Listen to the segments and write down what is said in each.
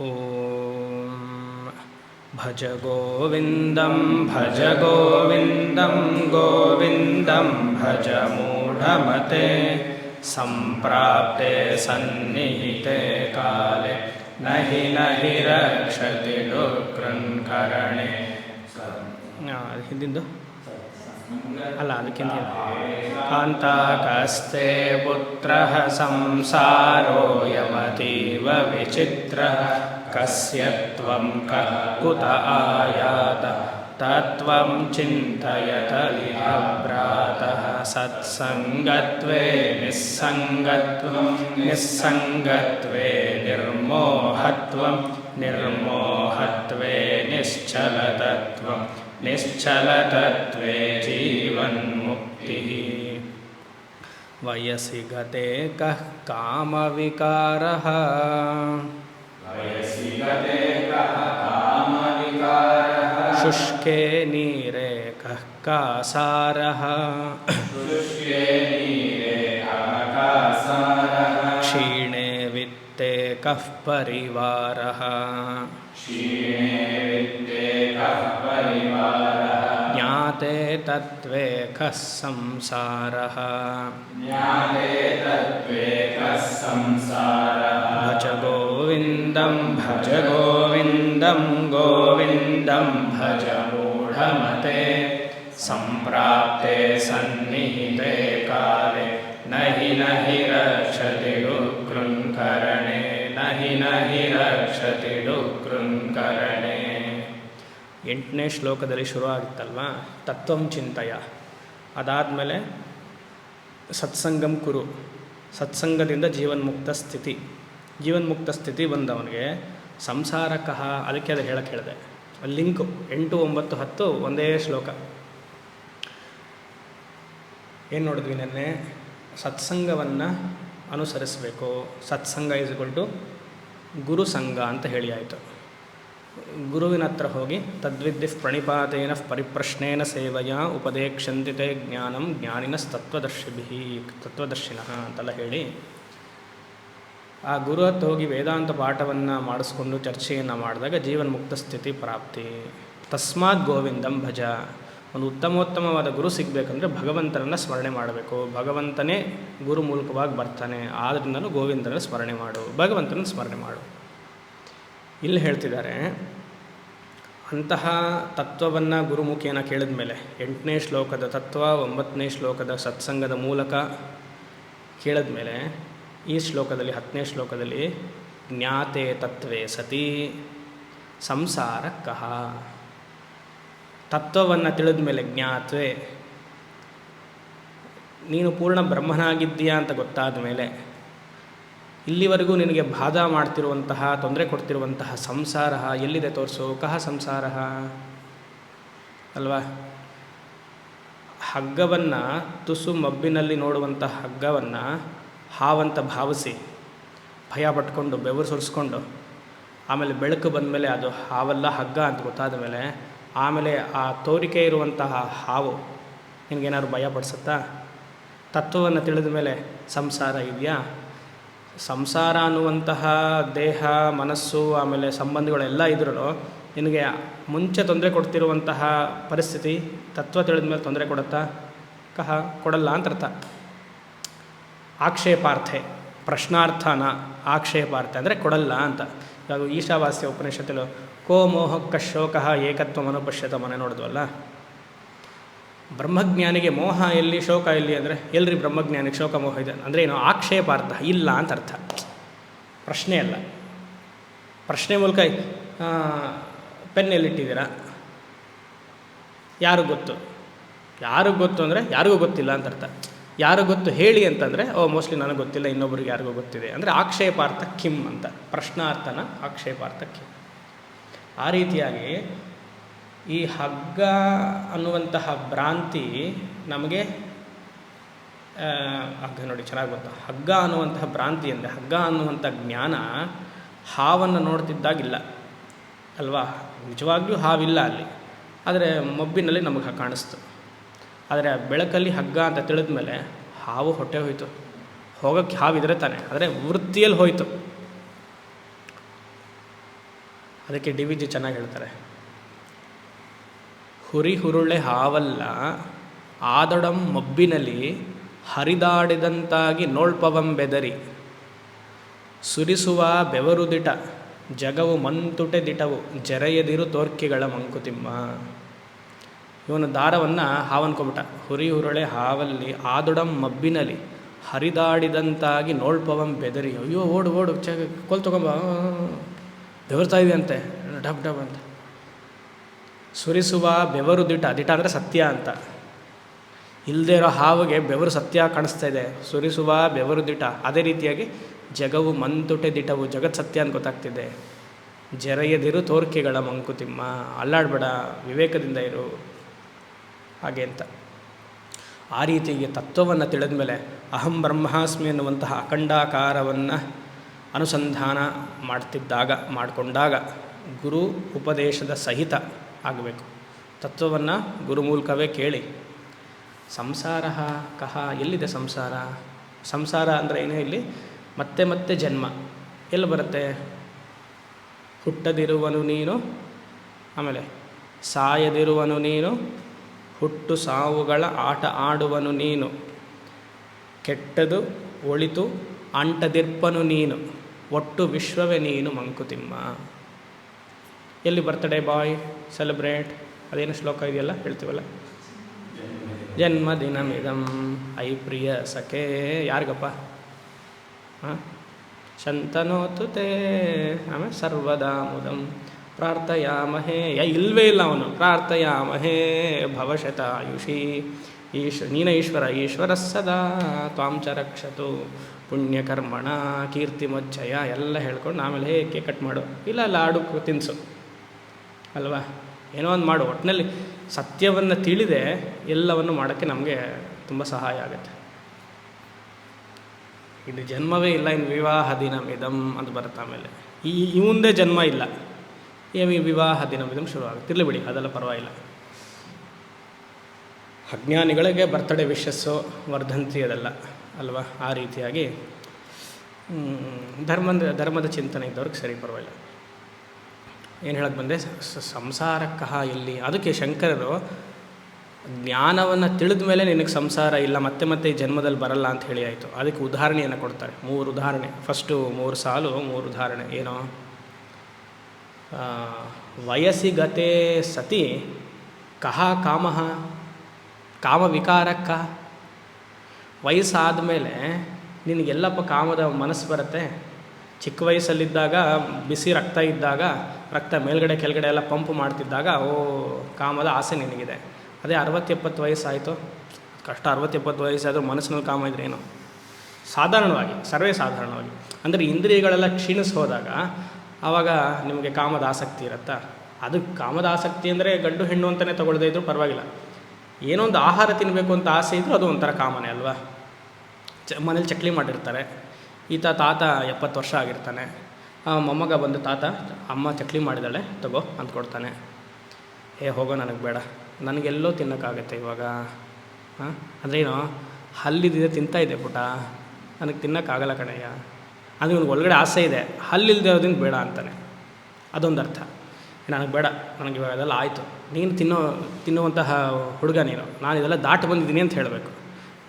ॐ भज गोविन्दं भज गोविन्दं गोविन्दं भज मूढमते सम्प्राप्ते सन्निहिते काले नहि नहि रक्षति डुक्रन्करणे तु कान्ताकस्ते पुत्रः संसारोऽयमतीव विचित्रः कस्य त्वं कः कुत आयात तत्त्वं चिन्तयत लिहभ्रातः सत्सङ्गत्वे निस्सङ्गत्वं निस्सङ्गत्वे निर्मोहत्वं निर्मोहत्वे निश्चलतत्वम् निश्चलतत्त्वे जीवन्मुक्तिः वयसि गते कः कामविकारः। वयसि गते कः कामविकारः। शुष्के नीरे कः कासारः। शुष्के नीरे आकासारः क्षीणे वित्ते कः परिवारः। क्षीणे ज्ञाते तत्त्वे कः संसारः भज गोविन्दं भज गोविन्दं गोविन्दं भज मूढमते। सम्प्राप्ते सन्निहिते काले न हि न हि रक्षति डुकृङ्करणे न हि न हि रक्षति ಎಂಟನೇ ಶ್ಲೋಕದಲ್ಲಿ ಶುರು ಆಗುತ್ತಲ್ವ ತತ್ವಂ ಚಿಂತಯ. ಅದಾದಮೇಲೆ ಸತ್ಸಂಗಂ ಕುರು. ಸತ್ಸಂಗದಿಂದ ಜೀವನ್ಮುಕ್ತ ಸ್ಥಿತಿ. ಜೀವನ್ಮುಕ್ತ ಸ್ಥಿತಿ ಬಂದವನಿಗೆ ಸಂಸಾರಕಃ ಅದಕ್ಕೆ ಅದು ಹೇಳಕ್ಕೆ ಹೇಳಿದೆ. ಲಿಂಕು ಎಂಟು, ಒಂಬತ್ತು, ಹತ್ತು, ಒಂದೇ ಶ್ಲೋಕ. ಏನು ನೋಡಿದ್ವಿ ನೆನ್ನೆ? ಸತ್ಸಂಗವನ್ನು ಅನುಸರಿಸಬೇಕು. ಸತ್ಸಂಗ ಇಸ್ಕೊಂಡು ಗುರುಸಂಗ ಅಂತ ಹೇಳಿ ಆಯಿತು. ಗುರುವಿನ ಹತ್ರ ಹೋಗಿ ತದ್ವಿದ್ದಿ ಪ್ರಣಿಪಾತೇನ ಪರಿಪ್ರಶ್ನೇನ ಸೇವೆಯ ಉಪದೇಕ್ಷಂತಿತೆ ಜ್ಞಾನಂ ಜ್ಞಾನಿನ ತತ್ವದರ್ಶಿಭಿ ತತ್ವದರ್ಶಿನಃ ಅಂತೆಲ್ಲ ಹೇಳಿ, ಆ ಗುರು ಹತ್ರ ಹೋಗಿ ವೇದಾಂತ ಪಾಠವನ್ನು ಮಾಡಿಸ್ಕೊಂಡು ಚರ್ಚೆಯನ್ನು ಮಾಡಿದಾಗ ಜೀವನ್ಮುಕ್ತ ಸ್ಥಿತಿ ಪ್ರಾಪ್ತಿ. ತಸ್ಮಾತ್ ಗೋವಿಂದಂ ಭಜ. ಒಂದು ಉತ್ತಮೋತ್ತಮವಾದ ಗುರು ಸಿಗಬೇಕಂದ್ರೆ ಭಗವಂತನನ್ನು ಸ್ಮರಣೆ ಮಾಡಬೇಕು. ಭಗವಂತನೇ ಗುರು ಮೂಲಕವಾಗಿ ಬರ್ತಾನೆ. ಆದ್ರಿಂದಲೂ ಗೋವಿಂದನ ಸ್ಮರಣೆ ಮಾಡು. ಭಗವಂತನ ಸ್ಮರಣೆ ಮಾಡು. ಇಲ್ಲಿ ಹೇಳ್ತಿದ್ದಾರೆ, ಅಂತಹ ತತ್ವವನ್ನು ಗುರುಮುಖಿಯನ್ನು ಕೇಳಿದ ಮೇಲೆ ಎಂಟನೇ ಶ್ಲೋಕದ ತತ್ವ, ಒಂಬತ್ತನೇ ಶ್ಲೋಕದ ಸತ್ಸಂಗದ ಮೂಲಕ ಕೇಳಿದ ಮೇಲೆ ಈ ಶ್ಲೋಕದಲ್ಲಿ, ಹತ್ತನೇ ಶ್ಲೋಕದಲ್ಲಿ, ಜ್ಞಾತೆ ತತ್ವೇ ಸತಿ ಸಂಸಾರ ಕಹ ತತ್ವವನ್ನು ತಿಳಿದ ಮೇಲೆ ಜ್ಞಾತ್ವೆ, ನೀನು ಪೂರ್ಣ ಬ್ರಹ್ಮನಾಗಿದ್ದೀಯಾ ಅಂತ ಗೊತ್ತಾದ ಮೇಲೆ ಇಲ್ಲಿವರೆಗೂ ನಿನಗೆ ಬಾಧಾ ಮಾಡ್ತಿರುವಂತಹ, ತೊಂದರೆ ಕೊಡ್ತಿರುವಂತಹ ಸಂಸಾರ ಎಲ್ಲಿದೆ ತೋರಿಸು? ಕಹ ಸಂಸಾರ. ಅಲ್ವಾ? ಹಗ್ಗವನ್ನು ತುಸು ಮಬ್ಬಿನಲ್ಲಿ ನೋಡುವಂಥ ಹಗ್ಗವನ್ನು ಹಾವಂತ ಭಾವಿಸಿ ಭಯ ಪಟ್ಕೊಂಡು, ಬೆವರು ಸುರಿಸ್ಕೊಂಡು, ಆಮೇಲೆ ಬೆಳಕು ಬಂದ ಮೇಲೆ ಅದು ಹಾವಲ್ಲ ಹಗ್ಗ ಅಂತ ಗೊತ್ತಾದ ಮೇಲೆ ಆಮೇಲೆ ಆ ತೋರಿಕೆ ಇರುವಂತಹ ಹಾವು ನಿನಗೇನಾದ್ರು ಭಯ ಪಡಿಸುತ್ತಾ? ತತ್ವವನ್ನು ತಿಳಿದ ಮೇಲೆ ಸಂಸಾರ ಇದೆಯಾ? ಸಂಸಾರ ಅನ್ನುವಂತಹ ದೇಹ, ಮನಸ್ಸು, ಆಮೇಲೆ ಸಂಬಂಧಗಳೆಲ್ಲ ಇದ್ರೂ ನಿನಗೆ ಮುಂಚೆ ತೊಂದರೆ ಕೊಡ್ತಿರುವಂತಹ ಪರಿಸ್ಥಿತಿ, ತತ್ವ ತಿಳಿದ ಮೇಲೆ ತೊಂದರೆ ಕೊಡುತ್ತಾ? ಕಹ, ಕೊಡಲ್ಲ ಅಂತ ಅರ್ಥ. ಆಕ್ಷೇಪಾರ್ಥೆ, ಪ್ರಶ್ನಾರ್ಥನ ಆಕ್ಷೇಪಾರ್ಥ ಅಂದರೆ ಕೊಡಲ್ಲ ಅಂತ. ಇವಾಗ ಈಶಾವಾಸ್ಯ ಉಪನಿಷತ್ತಲು ಕೋ ಮೋಹಕ್ಕ ಶೋಕಃ ಏಕತ್ವ ಮನೋಪಶ್ಯತ ಮನೆ ನೋಡಿದ್ವಲ್ಲ? ಬ್ರಹ್ಮಜ್ಞಾನಿಗೆ ಮೋಹ ಎಲ್ಲಿ, ಶೋಕ ಎಲ್ಲಿ ಅಂದರೆ, ಎಲ್ರಿ ಬ್ರಹ್ಮಜ್ಞಾನಿಗೆ ಶೋಕ, ಮೋಹ ಇದೆ. ಅಂದರೆ ಏನು? ಆಕ್ಷೇಪಾರ್ಥ, ಇಲ್ಲ ಅಂತ ಅರ್ಥ. ಪ್ರಶ್ನೆ ಅಲ್ಲ. ಪ್ರಶ್ನೆ ಮೂಲಕ ಪೆನ್ ಎಲ್ಲಿಟ್ಟಿದ್ದೀರಾ ಯಾರು ಗೊತ್ತು? ಯಾರು ಗೊತ್ತು ಅಂದರೆ, ಯಾರಿಗೂ ಗೊತ್ತಿಲ್ಲ ಅಂತ ಅರ್ಥ. ಯಾರು ಗೊತ್ತು ಹೇಳಿ ಅಂತಂದರೆ, ಓ ಮೋಸ್ಟ್ಲಿ ನನಗೆ ಗೊತ್ತಿಲ್ಲ ಇನ್ನೊಬ್ಬರಿಗೆ ಯಾರಿಗೂ ಗೊತ್ತಿದೆ. ಅಂದರೆ ಆಕ್ಷೇಪಾರ್ಥ ಕಿಮ್ ಅಂತ. ಪ್ರಶ್ನಾರ್ಥನ ಆಕ್ಷೇಪಾರ್ಥ ಕಿಮ್. ಆ ರೀತಿಯಾಗಿ ಈ ಹಗ್ಗ ಅನ್ನುವಂತಹ ಭ್ರಾಂತಿ ನಮಗೆ ಹಗ್ಗ ನೋಡಿ ಚೆನ್ನಾಗಿ ಗೊತ್ತಾ? ಹಗ್ಗ ಅನ್ನುವಂತಹ ಭ್ರಾಂತಿ ಅಂದರೆ ಹಗ್ಗ ಅನ್ನುವಂಥ ಜ್ಞಾನ ಹಾವನ್ನು ನೋಡ್ತಿದ್ದಾಗಿಲ್ಲ. ಅಲ್ವಾ? ನಿಜವಾಗ್ಲೂ ಹಾವಿಲ್ಲ ಅಲ್ಲಿ. ಆದರೆ ಮಬ್ಬಿನಲ್ಲಿ ನಮಗೆ ಕಾಣಿಸ್ತು. ಆದರೆ ಬೆಳಕಲ್ಲಿ ಹಗ್ಗ ಅಂತ ತಿಳಿದ ಮೇಲೆ ಹಾವು ಹೊಟ್ಟೆ ಹೋಯಿತು. ಹೋಗೋಕ್ಕೆ ಹಾವಿದ್ರೆ ತಾನೆ. ಆದರೆ ವೃತ್ತಿಯಲ್ಲಿ ಹೋಯಿತು. ಅದಕ್ಕೆ ಡಿ ವಿ ಚೆನ್ನಾಗಿ ಹೇಳ್ತಾರೆ. ಹುರಿ ಹುರುಳೆ ಹಾವಲ್ಲ, ಆದೊಡಂ ಮಬ್ಬಿನಲ್ಲಿ ಹರಿದಾಡಿದಂತಾಗಿ ನೋಳ್ಪವಂ ಬೆದರಿ. ಸುರಿಸುವ ಬೆವರುದಿಟ, ಜಗವು ಮಂತುಟೆ ದಿಟವು, ಜರೆಯದಿರು ತೋರ್ಕಿಗಳ ಮಂಕುತಿಮ್ಮ. ಇವನ ದಾರವನ್ನು ಹಾವನ್ಕೊಬಿಟ ಹುರಿ ಹುರುಳೆ ಹಾವಲ್ಲಿ, ಆದೊಡಂ ಮಬ್ಬಿನಲ್ಲಿ ಹರಿದಾಡಿದಂತಾಗಿ ನೋಳ್ಪವಂ ಬೆದರಿ. ಅಯ್ಯೋ, ಓಡು ಓಡು, ಚ, ಕೋಲ್ ತಗೊಂಬ ಬೆವರ್ತಾ ಇದೆಯಂತೆ, ಡಬ್ ಡಬ್ ಅಂತ. ಸುರಿಸುವ ಬೆವರು ದಿಟ ದಿಟ ಅಂದರೆ ಸತ್ಯ ಅಂತ. ಇಲ್ಲದೆ ಇರೋ ಹಾವಿಗೆ ಬೆವರು ಸತ್ಯ ಕಾಣಿಸ್ತಾ ಇದೆ. ಸುರಿಸುವ ಬೆವರು ದಿಟ ಅದೇ ರೀತಿಯಾಗಿ ಜಗವು ಮಂತುಟೆ ದಿಟವು, ಜಗತ್ ಸತ್ಯ ಅಂತ ಗೊತ್ತಾಗ್ತಿದೆ. ಜರೆಯದಿರು ತೋರ್ಕೆಗಳ ಮಂಕುತಿಮ್ಮ, ಅಲ್ಲಾಡಬೇಡ, ವಿವೇಕದಿಂದ ಇರು, ಹಾಗೆ ಅಂತ. ಆ ರೀತಿಯಾಗಿ ತತ್ವವನ್ನು ತಿಳಿದ ಮೇಲೆ ಅಹಂ ಬ್ರಹ್ಮಾಸ್ಮಿ ಎನ್ನುವಂತಹ ಅಖಂಡಾಕಾರವನ್ನು ಅನುಸಂಧಾನ ಮಾಡ್ತಿದ್ದಾಗ, ಮಾಡಿಕೊಂಡಾಗ ಗುರು ಉಪದೇಶದ ಸಹಿತ ಆಗಬೇಕು. ತತ್ವವನ್ನು ಗುರುಮೂಲಕವೇ ಕೇಳಿ. ಸಂಸಾರ ಕಹ, ಎಲ್ಲಿದೆ ಸಂಸಾರ? ಸಂಸಾರ ಅಂದರೆ ಏನೇ ಇಲ್ಲಿ ಮತ್ತೆ ಮತ್ತೆ ಜನ್ಮ. ಎಲ್ಲಿ ಬರುತ್ತೆ? ಹುಟ್ಟದಿರುವನು ನೀನು, ಆಮೇಲೆ ಸಾಯದಿರುವನು ನೀನು, ಹುಟ್ಟು ಸಾವುಗಳ ಆಟ ಆಡುವನು ನೀನು. ಕೆಟ್ಟದು ಒಳಿತು ಅಂಟದಿರ್ಪನು ನೀನು. ಒಟ್ಟು ವಿಶ್ವವೇ ನೀನು ಮಂಕುತಿಮ್ಮ. ಎಲ್ಲಿ ಬರ್ತ್ಡೇ ಬಾಯ್ ಸೆಲೆಬ್ರೇಟ್ ಅದೇನು ಶ್ಲೋಕ ಇದೆಯಲ್ಲ ಹೇಳ್ತೀವಲ್ಲ? ಜನ್ಮದಿನಮಿದಂ ಐ ಪ್ರಿಯ ಸಖೇ, ಯಾರಿಗಪ್ಪ? ಹಾಂ? ಶಂತನೋತು ತೇ ಆಮೇಲೆ ಸರ್ವದಾ ಮುದಂ ಪ್ರಾರ್ಥಯಾಮಹೇ. ಯ ಇಲ್ವೇ ಇಲ್ಲ ಅವನು. ಪ್ರಾರ್ಥಯಾಮಹೇ ಭವಶತಾಯುಷಿ. ಈಶ್, ನೀನ ಈಶ್ವರ ಈಶ್ವರ ಸದಾ. ತ್ವಾಂ ಚ ರಕ್ಷತು. ಪುಣ್ಯಕರ್ಮಣ ಕೀರ್ತಿಮಚ್ಚಯ ಎಲ್ಲ ಹೇಳ್ಕೊಂಡು ಆಮೇಲೆ ಹೇಗೆ ಕಟ್ ಮಾಡು? ಇಲ್ಲ ಲಾಡು ತಿನ್ನಿಸು ಅಲ್ವಾ? ಏನೋ ಒಂದು ಮಾಡು. ಒಟ್ಟಿನಲ್ಲಿ ಸತ್ಯವನ್ನು ತಿಳಿದೆ ಎಲ್ಲವನ್ನು ಮಾಡೋಕ್ಕೆ ನಮಗೆ ತುಂಬ ಸಹಾಯ ಆಗುತ್ತೆ. ಇದು ಜನ್ಮವೇ ಇಲ್ಲ, ಇನ್ನು ವಿವಾಹ ದಿನಮಿದಂ ಅಂತ ಬರುತ್ತೆ ಆಮೇಲೆ. ಈ ಈ ಮುಂದೆ ಜನ್ಮ ಇಲ್ಲ. ಈ ವಿವಾಹ ಇದಂ ಶುರು ಆಗುತ್ತೆ. ಬಿಡಿ, ಅದೆಲ್ಲ ಪರವಾಗಿಲ್ಲ. ಅಜ್ಞಾನಿಗಳಿಗೆ ಬರ್ತಡೇ ವಿಶಸ್ಸು ವರ್ಧಂತಿ ಅದೆಲ್ಲ, ಅಲ್ವಾ? ಆ ರೀತಿಯಾಗಿ ಧರ್ಮದ ಧರ್ಮದ ಚಿಂತನೆ ಇದ್ದವ್ರಿಗೆ ಸರಿ ಪರವಾಗಿಲ್ಲ. ಏನು ಹೇಳಕ್ಕೆ ಬಂದೆ? ಸ- ಸಂಸಾರಕ್ಕಹ ಇಲ್ಲಿ. ಅದಕ್ಕೆ ಶಂಕರರು, ಜ್ಞಾನವನ್ನು ತಿಳಿದ ಮೇಲೆ ನಿನಗೆ ಸಂಸಾರ ಇಲ್ಲ, ಮತ್ತೆ ಮತ್ತೆ ಈ ಜನ್ಮದಲ್ಲಿ ಬರಲ್ಲ ಅಂತ ಹೇಳಿ ಆಯಿತು. ಅದಕ್ಕೆ ಉದಾಹರಣೆಯನ್ನು ಕೊಡ್ತಾರೆ. ಮೂರು ಉದಾಹರಣೆ. ಫಸ್ಟು ಮೂರು ಸಾಲು, ಮೂರು ಉದಾಹರಣೆ. ಏನೋ? ವಯಸ್ಸಿಗತೆ ಸತಿ, ಕಹ ಕಾಮಃ ಕಾಮವಿಕಾರಕ್ಕ ವಯಸ್ಸಾದ ಮೇಲೆ ನಿನಗೆಲ್ಲಪ್ಪ ಕಾಮದ ಮನಸ್ಸು ಬರುತ್ತೆ? ಚಿಕ್ಕ ವಯಸ್ಸಲ್ಲಿದ್ದಾಗ, ಬಿಸಿ ರಕ್ತ ಇದ್ದಾಗ, ರಕ್ತ ಮೇಲ್ಗಡೆ ಕೆಳಗಡೆ ಎಲ್ಲ ಪಂಪ್ ಮಾಡ್ತಿದ್ದಾಗ, ಓ, ಕಾಮದ ಆಸೆ ನಿನಗಿದೆ. ಅದೇ ಅರವತ್ತೆಪ್ಪತ್ತು ವಯಸ್ಸಾಯಿತು? ಕಷ್ಟ ಅರವತ್ತು ಎಪ್ಪತ್ತು ವಯಸ್ಸಾದರೂ ಮನಸ್ಸಿನಲ್ಲಿ ಕಾಮ ಇದ್ರೆ ಏನು? ಸಾಧಾರಣವಾಗಿ, ಸರ್ವೇ ಸಾಧಾರಣವಾಗಿ. ಅಂದರೆ ಇಂದ್ರಿಯಗಳೆಲ್ಲ ಕ್ಷೀಣಿಸಿ ಹೋದಾಗ ಆವಾಗ ನಿಮಗೆ ಕಾಮದ ಆಸಕ್ತಿ ಇರುತ್ತಾ? ಅದು ಕಾಮದ ಆಸಕ್ತಿ ಅಂದರೆ ಗಂಡು, ಹೆಣ್ಣು ಅಂತಲೇ ತಗೊಳ್ಳದೇ ಇದ್ರೂ ಪರವಾಗಿಲ್ಲ. ಏನೋ ಒಂದು ಆಹಾರ ತಿನ್ನಬೇಕು ಅಂತ ಆಸೆ ಇದ್ದರೂ ಅದು ಒಂಥರ ಕಾಮನೇ ಅಲ್ವಾ? ಚ, ಮನೇಲಿ ಚಕ್ಲಿ ಮಾಡಿರ್ತಾರೆ. ಈತ ತಾತ ಎಪ್ಪತ್ತು ವರ್ಷ ಆಗಿರ್ತಾನೆ. ಮೊಮ್ಮಗ ಬಂದು ತಾತ, ಅಮ್ಮ ಚಕ್ಲಿ ಮಾಡಿದಾಳೆ ತಗೋ ಅಂತ ಕೊಡ್ತಾನೆ. ಏ, ಹೋಗೋ, ನನಗೆ ಬೇಡ. ನನಗೆಲ್ಲೋ ತಿನ್ನೋಕ್ಕಾಗತ್ತೆ ಇವಾಗ. ಹಾಂ ಅದೇನೋ ಹಲ್ಲಿದ್ದಿದೆ ತಿಂತಾ ಇದೆ ಪುಟ. ನನಗೆ ತಿನ್ನೋಕ್ಕಾಗಲ್ಲ ಕಣಯ್ಯ. ಅದು ನನಗೆ ಒಳಗಡೆ ಆಸೆ ಇದೆ. ಹಲ್ಲಿಲ್ಲದೆ ಇರೋದಿಂದ ಬೇಡ ಅಂತಾನೆ. ಅದೊಂದು ಅರ್ಥ. ನನಗೆ ಬೇಡ. ನನಗೆ ಇವಾಗ ಅದೆಲ್ಲ ಆಯಿತು. ನೀನು ತಿನ್ನೋ, ತಿನ್ನುವಂತಹ ಹುಡುಗ ನೀನು. ನಾನು ಇದೆಲ್ಲ ದಾಟಿ ಬಂದಿದ್ದೀನಿ ಅಂತ ಹೇಳಬೇಕು.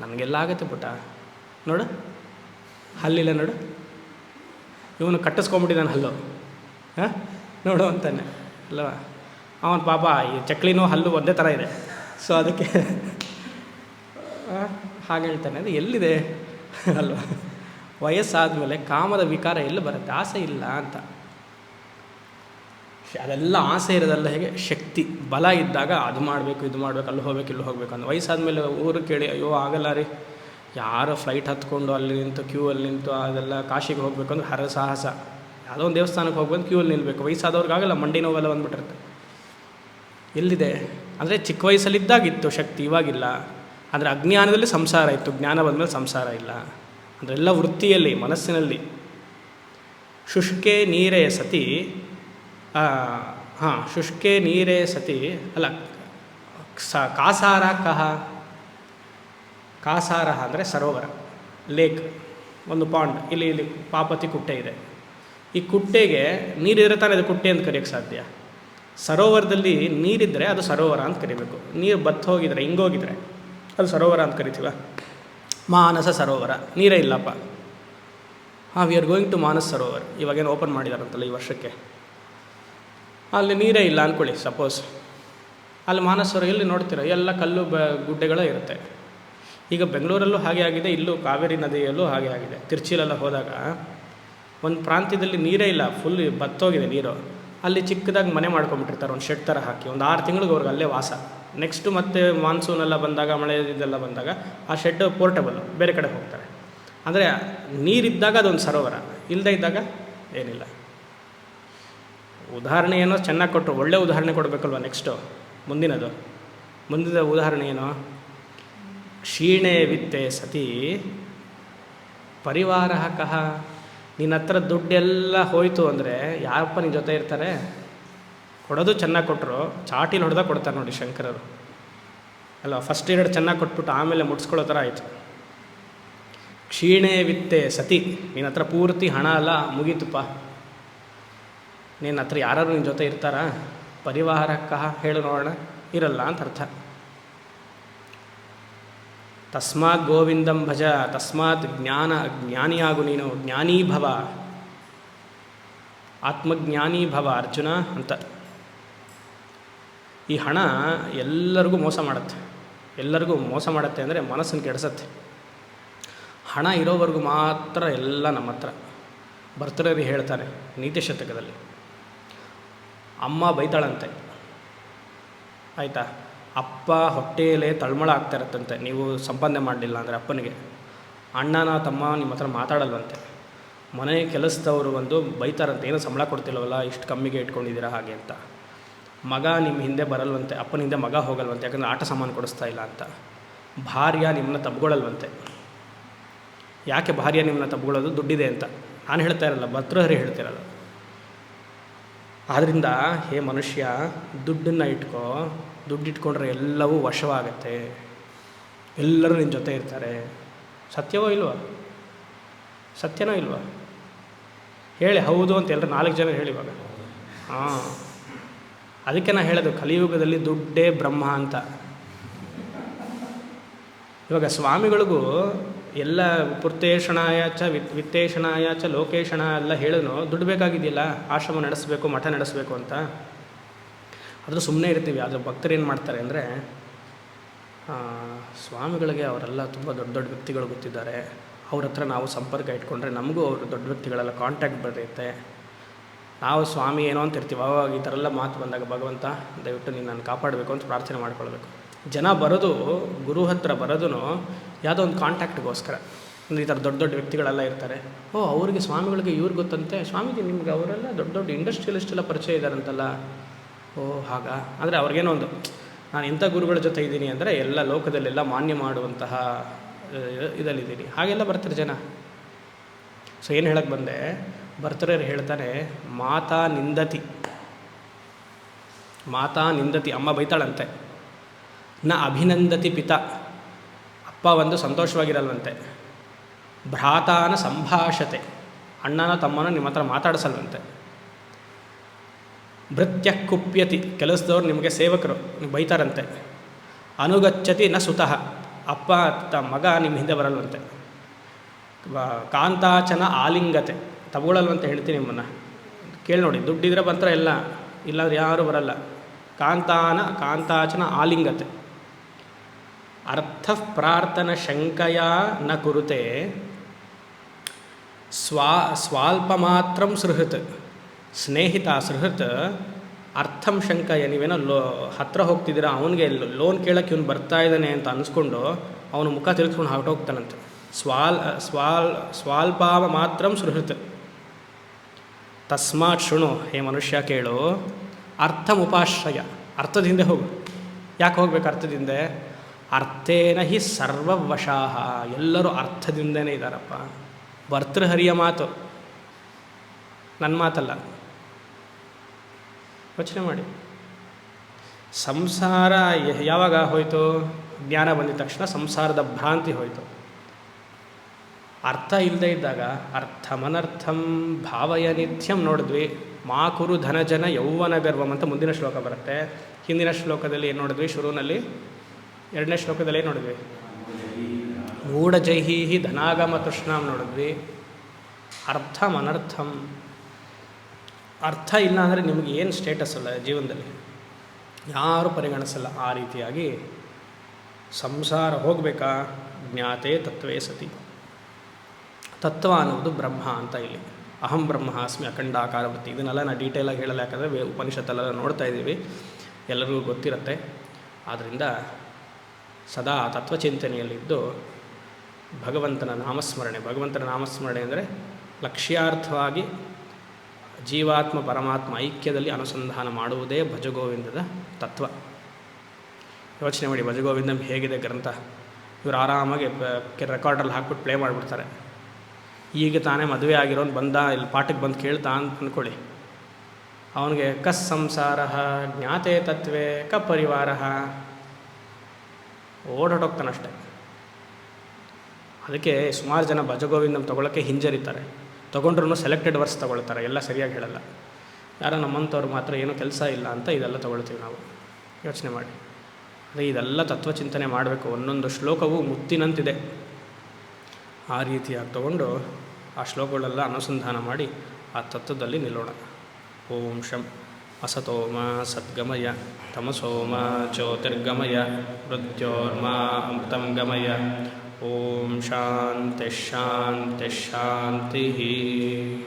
ನನಗೆಲ್ಲ ಆಗುತ್ತೆ ಪುಟ. ನೋಡು. ಹಲ್ಲಿಲ್ಲ ನೋಡು. ಇವನು ಕಟ್ಟಿಸ್ಕೊಂಬಿಟ್ಟಿದ್ದಾನೆ ಹಲ್ಲು. ಹಾಂ? ನೋಡು ಅಂತಾನೆ. ಅಲ್ವಾ? ಅವನು ಪಾಪ ಈ ಚಕ್ಲಿನೂ ಹಲ್ಲು ಒಂದೇ ಥರ ಇದೆ. ಸೊ ಅದಕ್ಕೆ ಹಾಗೆ ಹೇಳ್ತಾನೆ. ಅದು ಎಲ್ಲಿದೆ? ಅಲ್ವಾ? ವಯಸ್ಸಾದಮೇಲೆ ಕಾಮದ ವಿಕಾರ ಎಲ್ಲಿ ಬರುತ್ತೆ? ಆಸೆ ಇಲ್ಲ ಅಂತ. ಅದೆಲ್ಲ ಆಸೆ ಇರೋದಲ್ಲ ಹೇಗೆ? ಶಕ್ತಿ. ಬಲ ಇದ್ದಾಗ ಅದು ಮಾಡಬೇಕು, ಇದು ಮಾಡಬೇಕು, ಅಲ್ಲಿ ಹೋಗ್ಬೇಕು, ಇಲ್ಲಿ ಹೋಗ್ಬೇಕು ಅಂತ. ವಯಸ್ಸಾದಮೇಲೆ ಊರು ಕೇಳಿ, ಅಯ್ಯೋ, ಆಗಲ್ಲ ರೀ. ಯಾರೋ ಫ್ಲೈಟ್ ಹತ್ಕೊಂಡು ಅಲ್ಲಿ ನಿಂತು ಕ್ಯೂ ಅಲ್ಲಿ ನಿಂತು ಅದೆಲ್ಲ ಕಾಶಿಗೆ ಹೋಗ್ಬೇಕು ಅಂದ್ರೆ ಹರ ಸಾಹಸ. ಯಾವುದೋ ಒಂದು ದೇವಸ್ಥಾನಕ್ಕೆ ಹೋಗ್ಬೋದು ಕ್ಯೂ ಅಲ್ಲಿ ನಿಲ್ಲಬೇಕು ವಯಸ್ಸಾದವ್ರಿಗಾಗಲ್ಲ ಮಂಡಿ ನೋವೆಲ್ಲ ಬಂದ್ಬಿಟ್ಟಿರುತ್ತೆ. ಎಲ್ಲಿದೆ? ಅಂದರೆ ಚಿಕ್ಕ ವಯಸ್ಸಲ್ಲಿದ್ದಾಗಿತ್ತು ಶಕ್ತಿ, ಇವಾಗಿಲ್ಲ. ಅಂದರೆ ಅಜ್ಞಾನದಲ್ಲಿ ಸಂಸಾರ ಇತ್ತು, ಜ್ಞಾನ ಬಂದಮೇಲೆ ಸಂಸಾರ ಇಲ್ಲ. ಅಂದರೆ ಎಲ್ಲ ವೃತ್ತಿಯಲ್ಲಿ, ಮನಸ್ಸಿನಲ್ಲಿ. ಶುಷ್ಕೆ ನೀರೇ ಸತಿ ಹಾಂ, ಶುಷ್ಕೆ ನೀರೇ ಸತಿ, ಅಲ್ಲ, ಸ, ಕಾಸಾರ ಕಹ. ಕಾಸಾರ ಅಂದರೆ ಸರೋವರ, ಲೇಕ್, ಒಂದು ಪಾಂಡ್ ಇಲ್ಲಿ ಇಲ್ಲಿ ಪಾಪತಿ ಕುಟ್ಟೆ ಇದೆ. ಈ ಕುಟ್ಟೆಗೆ ನೀರಿದ್ರೆ ತಾನೇ ಅದು ಕುಟ್ಟೆ ಅಂತ ಕರೆಯೋಕ್ಕೆ ಸಾಧ್ಯ. ಸರೋವರದಲ್ಲಿ ನೀರಿದ್ದರೆ ಅದು ಸರೋವರ ಅಂತ ಕರಿಬೇಕು. ನೀರು ಬತ್ತ ಹೋಗಿದ್ರೆ ಹಿಂಗೋಗಿದ್ರೆ ಅದು ಸರೋವರ ಅಂತ ಕರಿತೀವ? ಮಾನಸ ಸರೋವರ. ನೀರೇ ಇಲ್ಲಪ್ಪ. ಹಾಂ we are going to Manas Sarovar. ಇವಾಗೇನು ಓಪನ್ ಮಾಡಿದಾರಂತಲ್ಲ ಈ ವರ್ಷಕ್ಕೆ. ಅಲ್ಲಿ ನೀರೇ ಇಲ್ಲ ಅಂದ್ಕೊಳ್ಳಿ ಸಪೋಸ್ ಅಲ್ಲಿ ಮಾನಸ ಸರೋವರ, ಎಲ್ಲಿ ನೋಡ್ತೀರೋ? ಎಲ್ಲ ಕಲ್ಲು ಬ, ಗುಡ್ಡೆಗಳೇ ಇರುತ್ತೆ. ಈಗ ಬೆಂಗಳೂರಲ್ಲೂ ಹಾಗೆ ಆಗಿದೆ, ಇಲ್ಲೂ ಕಾವೇರಿ ನದಿಯಲ್ಲೂ ಹಾಗೆ ಆಗಿದೆ. ತಿರುಚಿಲೆಲ್ಲ ಹೋದಾಗ ಒಂದು ಪ್ರಾಂತ್ಯದಲ್ಲಿ ನೀರೇ ಇಲ್ಲ ಫುಲ್ ಬತ್ತೋಗಿದೆ ನೀರು. ಅಲ್ಲಿ ಚಿಕ್ಕದಾಗಿ ಮನೆ ಮಾಡ್ಕೊಂಬಿಟ್ಟಿರ್ತಾರೆ ಒಂದು ಶೆಡ್ ಥರ ಹಾಕಿ, ಒಂದು ಆರು ತಿಂಗಳಿಗೆ ಅವ್ರಿಗೆ ಅಲ್ಲೇ ವಾಸ. ನೆಕ್ಸ್ಟು ಮತ್ತೆ ಮಾನ್ಸೂನ್ ಎಲ್ಲ ಬಂದಾಗ, ಮಳೆ ಇದೆಲ್ಲ ಬಂದಾಗ, ಆ ಶೆಡ್ ಪೋರ್ಟಬಲ್ ಬೇರೆ ಕಡೆ ಹೋಗ್ತಾರೆ. ಅಂದರೆ ನೀರಿದ್ದಾಗ ಅದೊಂದು ಸರೋವರ ಇಲ್ಲದೇ ಇದ್ದಾಗ ಏನಿಲ್ಲ. ಉದಾಹರಣೆ ಏನೋ ಚೆನ್ನಾಗಿ ಕೊಟ್ಟರು ಒಳ್ಳೆ ಉದಾಹರಣೆ ಕೊಡಬೇಕಲ್ವ ನೆಕ್ಸ್ಟು ಮುಂದಿನದು. ಮುಂದಿನ ಉದಾಹರಣೆ ಏನು? ಕ್ಷೀಣೆ ವಿತ್ತೆ ಸತಿ. ಪರಿವಾರ ಕಹ ನಿನ್ನ ಹತ್ರ ದುಡ್ಡೆಲ್ಲ ಹೋಯ್ತು ಅಂದರೆ ಯಾರಪ್ಪ ನಿನ್ನ ಜೊತೆ ಇರ್ತಾರೆ? ಕೊಡೋದು ಚೆನ್ನಾಗಿ ಕೊಟ್ಟರು ಚಾಟಿಲಿ ಹೊಡೆದ ಕೊಡ್ತಾರೆ ನೋಡಿ ಶಂಕರರು. ಅಲ್ಲ ಫಸ್ಟ್ ಎರಡು ಚೆನ್ನಾಗಿ ಕೊಟ್ಬಿಟ್ಟು ಆಮೇಲೆ ಮುಟ್ಸ್ಕೊಳ್ಳೋ ಥರ ಆಯಿತು. ಕ್ಷೀಣೆ ವಿತ್ತೆ ಸತಿ. ನಿನ್ನ ಹತ್ರ ಪೂರ್ತಿ ಹಣ ಅಲ್ಲ ಮುಗೀತುಪ್ಪ. ನಿನ್ನ ಹತ್ರ ಯಾರು ನಿನ್ನ ಜೊತೆ ಇರ್ತಾರಾ? ಪರಿವಾರಕ್ಕ ಹೇಳು ನೋಡೋಣ. ಇರಲ್ಲ ಅಂತ ಅರ್ಥ. ತಸ್ಮಾತ್ ಗೋವಿಂದಂ ಭಜ, ತಸ್ಮಾತ್ ಜ್ಞಾನ, ಜ್ಞಾನಿಯಾಗು ನೀನು, ಜ್ಞಾನೀಭವ. ಆತ್ಮಜ್ಞಾನೀಭವ ಆತ್ಮಜ್ಞಾನೀ ಭವ ಅರ್ಜುನ ಅಂತ. ಈ ಹಣ ಎಲ್ಲರಿಗೂ ಮೋಸ ಮಾಡುತ್ತೆ. ಎಲ್ಲರಿಗೂ ಮೋಸ ಮಾಡುತ್ತೆ ಅಂದರೆ ಮನಸ್ಸನ್ನು ಕೆಡಿಸತ್ತೆ. ಹಣ ಇರೋವರೆಗೂ ಮಾತ್ರ ಎಲ್ಲ ನಮ್ಮ ಹತ್ರ. ಭರ್ತೃಹರಿ ಹೇಳ್ತಾರೆ ನೀತಿ ಶತಕದಲ್ಲಿ. ಅಮ್ಮ ಬೈತಾಳಂತೆ. ಆಯಿತಾ? ಅಪ್ಪ ಹೊಟ್ಟೆಯಲ್ಲೇ ತಳ್ಮಳ ಆಗ್ತಾ ಇರತ್ತಂತೆ. ನೀವು ಸಂಪಾದನೆ ಮಾಡಲಿಲ್ಲ ಅಂದರೆ ಅಪ್ಪನಿಗೆ. ಅಣ್ಣನ ತಮ್ಮ ನಿಮ್ಮ ಹತ್ರ ಮಾತಾಡಲ್ವಂತೆ. ಮನೆ ಕೆಲಸದವರು ಒಂದು ಬೈತಾರಂತೆ. ಏನೋ ಸಂಬಳ ಕೊಡ್ತಿಲ್ವಲ್ಲ, ಇಷ್ಟು ಕಮ್ಮಿಗೆ ಇಟ್ಕೊಂಡಿದ್ದೀರಾ ಹಾಗೆ ಅಂತ. ಮಗ ನಿಮ್ಮ ಹಿಂದೆ ಬರಲ್ವಂತೆ. ಅಪ್ಪನ ಹಿಂದೆ ಮಗ ಹೋಗಲ್ವಂತೆ. ಯಾಕಂದರೆ ಆಟ ಸಾಮಾನು ಕೊಡಿಸ್ತಾ ಇಲ್ಲ ಅಂತ. ಭಾರ್ಯ ನಿಮ್ಮನ್ನ ತಬ್ಗೊಳ್ಳಲ್ವಂತೆ ಯಾಕೆ ಭಾರ್ಯ ನಿಮ್ಮನ್ನ ತಬ್ಕೊಳ್ಳೋದು ದುಡ್ಡಿದೆ ಅಂತ. ನಾನು ಹೇಳ್ತಾ ಇರಲ್ಲ ಭರ್ತೃಹರಿ ಹೇಳ್ತಿರಲ್ಲ ಆದ್ದರಿಂದ ಹೇ ಮನುಷ್ಯ, ದುಡ್ಡನ್ನು ಇಟ್ಕೋ. ದುಡ್ಡು ಇಟ್ಕೊಂಡ್ರೆ ಎಲ್ಲವೂ ವಶವಾಗತ್ತೆ. ಎಲ್ಲರೂ ನಿನ್ನ ಜೊತೆ ಇರ್ತಾರೆ. ಸತ್ಯವೋ ಇಲ್ವಾ? ಸತ್ಯನೋ ಇಲ್ವಾ? ಹೇಳಿ, ಹೌದು ಅಂತ ಎಲ್ಲರೂ ನಾಲ್ಕು ಜನ ಹೇಳಿ ಇವಾಗ. ಹಾಂ. ಅದಕ್ಕೆ ನಾನು ಹೇಳೋದು, ಕಲಿಯುಗದಲ್ಲಿ ದುಡ್ಡೇ ಬ್ರಹ್ಮ ಅಂತ. ಇವಾಗ ಸ್ವಾಮಿಗಳಿಗೂ ಎಲ್ಲ ಪುರ್ತೇಷಣಾಯ ಚ ವಿತ್ ವಿತ್ತೇಷಣಾಯ ಚ ಲೋಕೇಶಣ ಎಲ್ಲ ಹೇಳೋನು, ದುಡ್ಡು ಬೇಕಾಗಿದೆಯಲ್ಲ, ಆಶ್ರಮ ನಡೆಸಬೇಕು, ಮಠ ನಡೆಸಬೇಕು ಅಂತ. ಆದರೂ ಸುಮ್ಮನೆ ಇರ್ತೀವಿ. ಆದರೆ ಭಕ್ತರು ಏನು ಮಾಡ್ತಾರೆ ಅಂದರೆ ಸ್ವಾಮಿಗಳಿಗೆ ಅವರೆಲ್ಲ ತುಂಬ ದೊಡ್ಡ ದೊಡ್ಡ ವ್ಯಕ್ತಿಗಳು ಗೊತ್ತಿದ್ದಾರೆ. ಅವ್ರ ಹತ್ರ ನಾವು ಸಂಪರ್ಕ ಇಟ್ಕೊಂಡ್ರೆ ನಮಗೂ ಅವರು ದೊಡ್ಡ ವ್ಯಕ್ತಿಗಳೆಲ್ಲ ಕಾಂಟ್ಯಾಕ್ಟ್ ಬರುತ್ತೆ. ನಾವು ಸ್ವಾಮಿ ಏನೋ ಅಂತ ಇರ್ತೀವಿ. ಅವಾಗ ಈ ಥರ ಎಲ್ಲ ಮಾತು ಬಂದಾಗ ಭಗವಂತ, ದಯವಿಟ್ಟು ನೀನು ನಾನು ಕಾಪಾಡಬೇಕು ಅಂತ ಪ್ರಾರ್ಥನೆ ಮಾಡ್ಕೊಳ್ಬೇಕು. ಜನ ಬರೋದು, ಗುರು ಹತ್ರ ಬರೋದು ಯಾವುದೋ ಒಂದು ಕಾಂಟ್ಯಾಕ್ಟ್ಗೋಸ್ಕರ ಅಂದರೆ ಈ ಥರ ದೊಡ್ಡ ದೊಡ್ಡ ವ್ಯಕ್ತಿಗಳೆಲ್ಲ ಇರ್ತಾರೆ. ಓ, ಅವ್ರಿಗೆ ಸ್ವಾಮಿಗಳಿಗೆ ಇವ್ರಿಗೆ ಗೊತ್ತಂತೆ. ಸ್ವಾಮೀಜಿ, ನಿಮ್ಗೆ ಅವರೆಲ್ಲ ದೊಡ್ಡ ದೊಡ್ಡ ಇಂಡಸ್ಟ್ರಿಯಲಿಸ್ಟ್ ಎಲ್ಲ ಪರಿಚಯ ಇದ್ದಾರಂತಲ್ಲ ಓ, ಹಾಗಾ? ಅಂದರೆ ಅವ್ರಿಗೇನೋ ಒಂದು, ನಾನು ಇಂಥ ಗುರುಗಳ ಜೊತೆ ಇದ್ದೀನಿ ಅಂದರೆ ಎಲ್ಲ ಲೋಕದಲ್ಲೆಲ್ಲ ಮಾನ್ಯ ಮಾಡುವಂತಹ ಇದಲ್ಲಿದ್ದೀನಿ. ಹಾಗೆಲ್ಲ ಬರ್ತಾರೆ ಜನ. ಸೊ ಏನು ಹೇಳಕ್ಕೆ ಬಂದೆ? ಭರ್ತರರು ಹೇಳ್ತಾನೆ, ಮಾತಾ ನಿಂದತಿ. ಮಾತಾ ನಿಂದತಿ, ಅಮ್ಮ ಬೈತಾಳಂತೆ. ನ ಅಭಿನಂದತಿ ಪಿತ. ಅಪ್ಪ ಒಂದು ಸಂತೋಷವಾಗಿರಲ್ವಂತೆ. ಭ್ರಾತಾನ ಸಂಭಾಷತೆ. ಅಣ್ಣನ ತಮ್ಮನ ನಿಮ್ಮ ಹತ್ರ ಮಾತಾಡಿಸಲ್ವಂತೆ. ಭೃತ್ಯ ಕುಪ್ಯತಿ ಕೆಲಸದವ್ರು ನಿಮಗೆ ಸೇವಕರು ನೀವು ಬೈತಾರಂತೆ. ಅನುಗಚ್ಚತಿ ನ ಸುತಃ. ಅಪ್ಪ ತ ಮಗ ನಿಮ್ಮ ಹಿಂದೆ ಬರಲ್ವಂತೆ. ಕಾಂತಾಚನ ಆಲಿಂಗತೆ. ತಗೊಳ್ಳಲ್ವಂತ ಹೇಳ್ತೀನಿ ನಿಮ್ಮನ್ನು. ಕೇಳಿ ನೋಡಿ, ದುಡ್ಡಿದ್ರೆ ಬಂತ್ರ ಎಲ್ಲ, ಇಲ್ಲಾಂದ್ರೆ ಯಾರೂ ಬರಲ್ಲ. ಕಾಂತಾನ, ಕಾಂತಾಚನ ಆಲಿಂಗತೆ. ಅರ್ಥ ಪ್ರಾರ್ಥನ ಶಂಕಯ ನ ಕುರುತೆ. ಸ್ವಾ ಸ್ವಾಲ್ಪ ಮಾತ್ರ ಸೃಹತ್. ಸ್ನೇಹಿತ ಸೃಹೃತ್, ಅರ್ಥಂ ಶಂಕ ನೀವೇನೋ ಲೋ, ಹತ್ರ ಹೋಗ್ತಿದ್ದೀರಾ, ಅವನಿಗೆ ಲೋನ್ ಕೇಳೋಕ್ಕೆ ಇವನು ಬರ್ತಾ ಇದ್ದಾನೆ ಅಂತ ಅನ್ಸ್ಕೊಂಡು ಅವನು ಮುಖ ತಿರುಗಿಸ್ಕೊಂಡು ಹೊರಟೋಗ್ತಾನಂತೆ ಸ್ವಾಲ್ ಸ್ವಾಲ್, ಸ್ವಾಲ್ಪಾವ ಮಾತ್ರ ಸೃಹೃತ್. ತಸ್ಮಾತ್ ಶೃಣು, ಹೇ ಮನುಷ್ಯ ಕೇಳು ಅರ್ಥಮುಪಾಶ್ರಯ ಅರ್ಥದ ಹಿಂದೆ ಹೋಗು. ಯಾಕೆ ಹೋಗ್ಬೇಕು ಅರ್ಥದಿಂದ? ಅರ್ಥೇನ ಹಿ ಸರ್ವವಶಾಹ. ಎಲ್ಲರೂ ಅರ್ಥದಿಂದನೇ ಇದ್ದಾರಪ್ಪ ಭರ್ತೃಹರಿಯ ಮಾತು. ನನ್ನ ಮಾತಲ್ಲ. ಯೋಚನೆ ಮಾಡಿ. ಸಂಸಾರ ಯಾವಾಗ ಹೋಯಿತು? ಜ್ಞಾನ ಬಂದಿದ ತಕ್ಷಣ ಸಂಸಾರದ ಭ್ರಾಂತಿ ಹೋಯಿತು. ಅರ್ಥ ಇಲ್ಲದೆ ಇದ್ದಾಗ ಅರ್ಥಮನರ್ಥಂ ಭಾವಯ ನಿತ್ಯಂ ನೋಡಿದ್ವಿ. ಮಾ ಕುರು ಧನಜನ ಯೌವನ ಗರ್ವಂ ಅಂತ ಮುಂದಿನ ಶ್ಲೋಕ ಬರುತ್ತೆ. ಹಿಂದಿನ ಶ್ಲೋಕದಲ್ಲಿ ಏನು ನೋಡಿದ್ವಿ? ಶುರುವಿನಲ್ಲಿ ಎರಡನೇ ಶ್ಲೋಕದಲ್ಲಿ ಏನು ನೋಡಿದ್ವಿ? ಮೂಢಜೈಹಿ ಧನಾಗಮ ತೃಷ್ಣಾಂ ನೋಡಿದ್ವಿ. ಅರ್ಥಂ ಅನರ್ಥಂ ಅರ್ಥ ಇಲ್ಲ ಅಂದರೆ ನಿಮಗೆ ಏನು ಸ್ಟೇಟಸ್ ಅಲ್ಲ ಜೀವನದಲ್ಲಿ? ಯಾರೂ ಪರಿಗಣಿಸಲ್ಲ. ಆ ರೀತಿಯಾಗಿ ಸಂಸಾರ ಹೋಗಬೇಕಾ? ಜ್ಞಾತೆ ತತ್ವೇ ಸತಿ. ತತ್ವ ಅನ್ನೋದು ಬ್ರಹ್ಮ ಅಂತ ಇಲ್ಲಿ. ಅಹಂ ಬ್ರಹ್ಮ ಅಸ್ಮಿ ಅಖಂಡಾಕಾರ ವೃತ್ತಿ ಇದನ್ನೆಲ್ಲ ನಾನು ಡೀಟೇಲಾಗಿ ಹೇಳಲ್ಲ, ಯಾಕಂದರೆ ಉಪನಿಷತ್ತಲ್ಲೆಲ್ಲ ನೋಡ್ತಾ ಇದ್ದೀವಿ. ಎಲ್ಲರಿಗೂ ಗೊತ್ತಿರುತ್ತೆ. ಆದ್ದರಿಂದ ಸದಾ ತತ್ವಚಿಂತನೆಯಲ್ಲಿದ್ದು ಭಗವಂತನ ನಾಮಸ್ಮರಣೆ. ಭಗವಂತನ ನಾಮಸ್ಮರಣೆ ಅಂದರೆ ಲಕ್ಷ್ಯಾರ್ಥವಾಗಿ ಜೀವಾತ್ಮ ಪರಮಾತ್ಮ ಐಕ್ಯದಲ್ಲಿ ಅನುಸಂಧಾನ ಮಾಡುವುದೇ ಭಜಗೋವಿಂದದ ತತ್ವ. ಯೋಚನೆ ಮಾಡಿ, ಭಜಗೋವಿಂದಂ ಹೇಗಿದೆ ಗ್ರಂಥ? ಇವರು ಆರಾಮಾಗಿ ರೆಕಾರ್ಡಲ್ಲಿ ಹಾಕ್ಬಿಟ್ಟು ಪ್ಲೇ ಮಾಡಿಬಿಡ್ತಾರೆ. ಈಗ ತಾನೇ ಮದುವೆ ಆಗಿರೋನು ಬಂದ, ಇಲ್ಲಿ ಪಾಠಕ್ಕೆ ಬಂದು ಕೇಳ್ತಾ ಅಂತ ಅಂದ್ಕೊಳ್ಳಿ. ಅವನಿಗೆ, ಕಸ್ ಸಂಸಾರ ಜ್ಞಾತೆ ತತ್ವೇ ಕ ಪರಿವಾರ. ಓಡಾಡೋಗ್ತಾನಷ್ಟೆ ಅದಕ್ಕೆ ಸುಮಾರು ಜನ ಭಜಗೋವಿಂದಂ ತಗೊಳ್ಳೋಕ್ಕೆ ಹಿಂಜರಿತಾರೆ. ತೊಗೊಂಡ್ರೂ ಸೆಲೆಕ್ಟೆಡ್ ವರ್ಸ್ ತೊಗೊಳ್ತಾರೆ, ಎಲ್ಲ ಸರಿಯಾಗಿ ಹೇಳಲ್ಲ. ಯಾರೋ ನಮ್ಮಂಥವ್ರು ಮಾತ್ರ ಏನೂ ಕೆಲಸ ಇಲ್ಲ ಅಂತ ಇದೆಲ್ಲ ತೊಗೊಳ್ತೀವಿ ನಾವು. ಯೋಚನೆ ಮಾಡಿ. ಅದೇ ಇದೆಲ್ಲ ತತ್ವಚಿಂತನೆ ಮಾಡಬೇಕು, ಒಂದೊಂದು ಶ್ಲೋಕವು ಮುತ್ತಿನಂತಿದೆ. ಆ ರೀತಿಯಾಗಿ ತಗೊಂಡು ಆ ಶ್ಲೋಕಗಳೆಲ್ಲ ಅನುಸಂಧಾನ ಮಾಡಿ ಆ ತತ್ವದಲ್ಲಿ ನಿಲ್ಲೋಣ. ಓಂ ಶಂ ಅಸತೋಮ ಸದ್ಗಮಯ ತಮಸೋಮ ಜ್ಯೋತಿರ್ಗಮಯ ಮೃತ್ಯೋರ್ಮ ಅಮೃತಂ ಗಮಯ शांति शान्तिः शान्तिः शान्तिः